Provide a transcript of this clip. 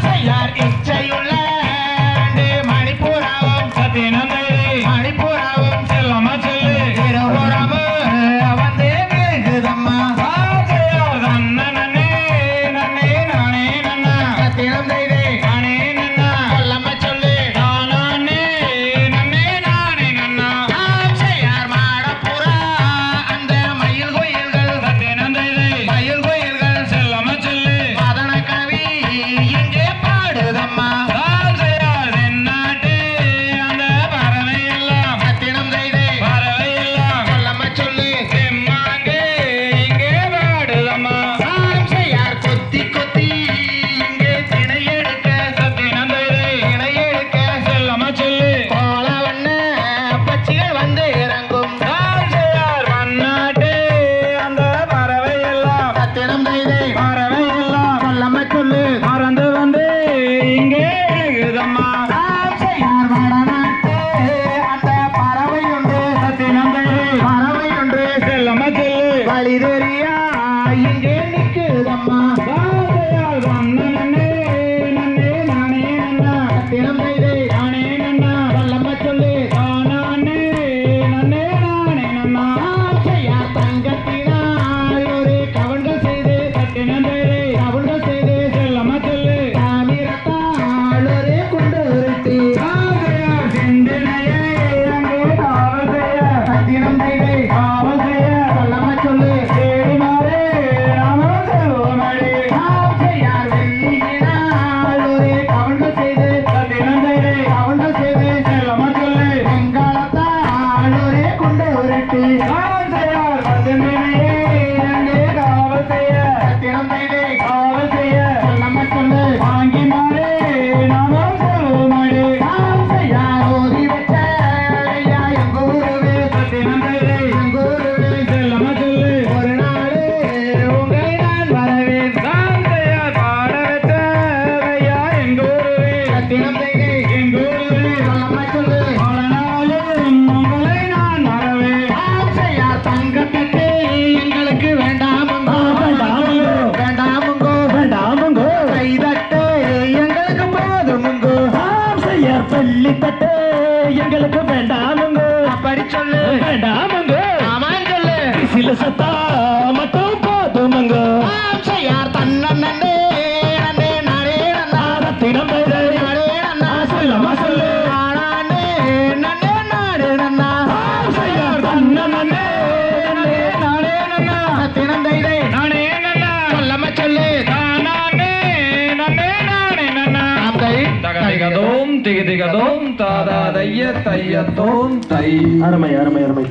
செய்யார் இச்சை आएँगे Happy Holidays! இனித்தட்டு எங்களுக்கு வேண்டாமுங்க அப்படி சொல்லு. வேண்டாமுங்க ஆமான்னு சொல்லு. சில சத்தா திகதிகதோம் தாதா தைய தைய தோம் தை. அருமை அருமை அருமை.